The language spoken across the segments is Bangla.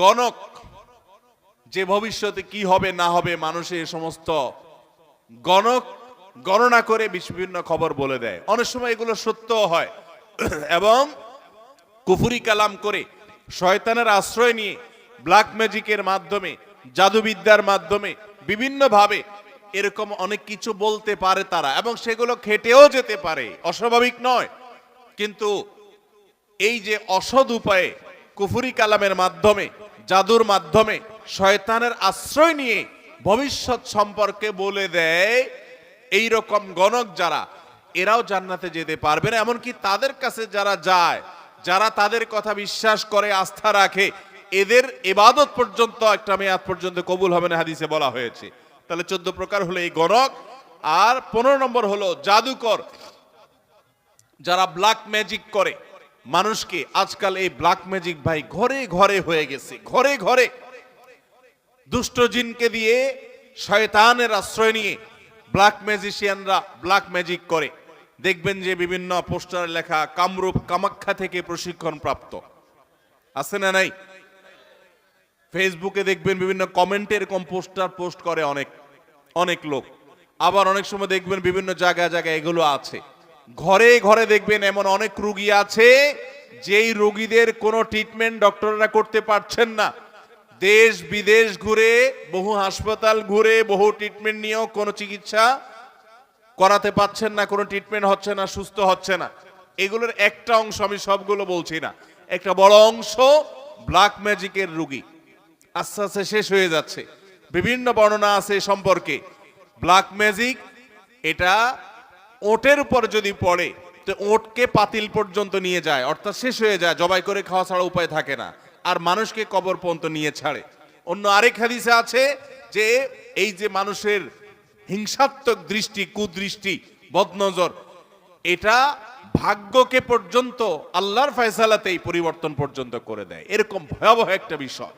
গণক, যে ভবিষ্যতে কি হবে, না হবে মানুষের এ সমস্ত গণক গণনা করে বিভিন্ন খবর বলে দেয়। অনেক সময় এগুলো সত্য হয়। এবং কুফুরি কালাম করে শয়তানের আশ্রয় নিয়ে ব্ল্যাক ম্যাজিকের মাধ্যমে, জাদুবিদ্যার মাধ্যমে বিভিন্নভাবে এরকম অনেক কিছু বলতে পারে তারা এবং সেগুলো খেটেও যেতে পারে। অস্বাভাবিক নয়। কিন্তু এই যে অসৎ উপায়ে কুফুরি কালামের মাধ্যমে জাদুর মাধ্যমে শয়তানের আশ্রয় নিয়ে ভবিষ্যৎ সম্পর্কে বলে দেয় এই রকম গণক যারা, এরাও জান্নাতে যেতে পারবে না। এমনকি তাদের কাছে যারা যায়, যারা তাদের কথা বিশ্বাস করে, আস্থা রাখে, এদের এবাদত পর্যন্ত, একটা মেয়াদ পর্যন্ত কবুল হবে না হাদিসে বলা হয়েছে। তাহলে চোদ্দ প্রকার হলো এই গণক। আর পনেরো নম্বর হলো জাদুকর, যারা ব্ল্যাক ম্যাজিক করে। মানুষকে আজকাল এই ব্ল্যাক ম্যাজিক ভাই ঘরে ঘরে হয়ে গেছে, ঘরে ঘরে। দুষ্ট জিনকে দিয়ে শয়তানের আশ্রয় নিয়ে ব্ল্যাক ম্যাজিশিয়ানরা ব্ল্যাক ম্যাজিক করে। দেখবেন যে বিভিন্ন পোস্টার লেখা, কামরূপ কামাখ্যা থেকে প্রশিক্ষণ প্রাপ্ত। আছে না নাই? ফেসবুকে দেখবেন বিভিন্ন কমেন্টে এরকম পোস্টার পোস্ট করে অনেক অনেক লোক। আবার অনেক সময় দেখবেন বিভিন্ন জায়গায় জায়গায় এগুলো আছে। ঘরে ঘরে দেখবেন এমন অনেক রুগী আছে, যেই রুগীদের কোনো ট্রিটমেন্ট ডক্টররা করতে পারছেন না। দেশ বিদেশ ঘুরে, বহু হাসপাতাল ঘুরে, বহু ট্রিটমেন্ট নিয়েও কোনো চিকিৎসা করাতে পাচ্ছেন না, কোনো ট্রিটমেন্ট হচ্ছে না, সুস্থ হচ্ছে না। এগুলোর একটা অংশ আমি সবগুলো বলছি না। একটা বড় অংশ ব্ল্যাক ম্যাজিকের রুগী। আস্তে আস্তে শেষ হয়ে যাচ্ছে। বিভিন্ন বর্ণনা আছে সম্পর্কে। ব্ল্যাক ম্যাজিক এটা ওটের উপর যদি পড়ে, তো ওটকে পাতিল পর্যন্ত নিয়ে যায়, অর্থাৎ শেষ হয়ে যায়, জবাই করে খাওয়া ছাড়া উপায় থাকে না। আর মানুষকে কবর পর্যন্ত নিয়ে ছাড়ে। অন্য আরেক হাদিসে আছে যে, এই যে মানুষের হিংসাত্মক দৃষ্টি, কুদৃষ্টি, বদনজর, এটা ভাগ্যকে পর্যন্ত, আল্লাহর ফয়সালাতেই পরিবর্তন পর্যন্ত করে দেয়। এরকম ভয়াবহ একটা বিষয়।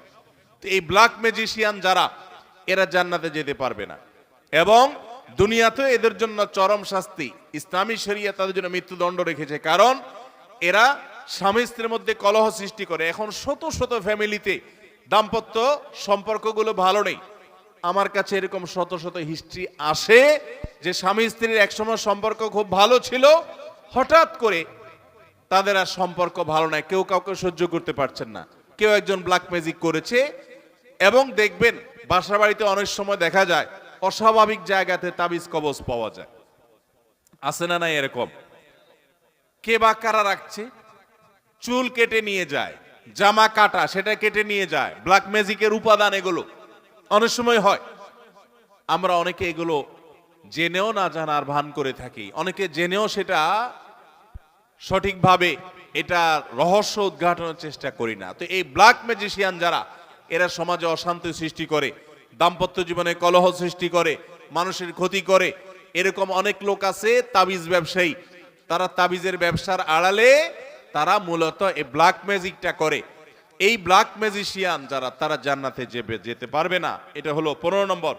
তো এই ব্ল্যাক ম্যাজিশিয়ান যারা, এরা জান্নাতে যেতে পারবে না। এবং দুনিয়াতে এদের জন্য চরম শাস্তি। ইসলামী শরিয়া তাদের জন্য মৃত্যুদণ্ড রেখেছে। কারণ এরা স্বামী স্ত্রীর মধ্যে কলহ সৃষ্টি করে। এখন শত শত ফ্যামিলিতে দাম্পত্য সম্পর্কগুলো ভালো নেই। আমার কাছে এরকম শত শত হিস্ট্রি আসে যে স্বামী স্ত্রীর একসময় সম্পর্ক খুব ভালো ছিল। হঠাৎ করে তাদের আর সম্পর্ক ভালো নয় কেউ কাউকে সহ্য করতে পারছেন না। কেউ একজন ব্ল্যাক ম্যাজিক করেছে। এবং দেখবেন বাসা বাড়িতে অনেক সময় দেখা যায় অস্বাভাবিক জায়গাতে তাবিজ কবজ পাওয়া যায়। আছে না নাই এরকম? কে বা কারা রাখছে? চুল কেটে নিয়ে যায়, জামা কাটা, সেটা কেটে নিয়ে যায় ব্ল্যাক ম্যাজিকের উপাদান এগুলো। অনেক সময় হয়, আমরা অনেকে এগুলো জেনেও না জানার ভান করে থাকি। অনেকে জেনেও সেটা সঠিকভাবে এটা রহস্য উদ্ঘাটনের চেষ্টা করি না। তো এই ব্ল্যাক ম্যাজিশিয়ান যারা, এরা সমাজে অশান্তি সৃষ্টি করে। দাম্পত্য জীবনে কলহ সৃষ্টি করে, মানুষের ক্ষতি করে, এরকম অনেক লোক আছে, তাবিজ ব্যবসায়ী। তারা তাবিজের ব্যবসার আড়ালে তারা মূলত এই ব্ল্যাক ম্যাজিকটা করে। এই ব্ল্যাক ম্যাজিশিয়ান যারা, তারা জান্নাতে যেতে পারবে না। এটা হলো পনেরো নম্বর।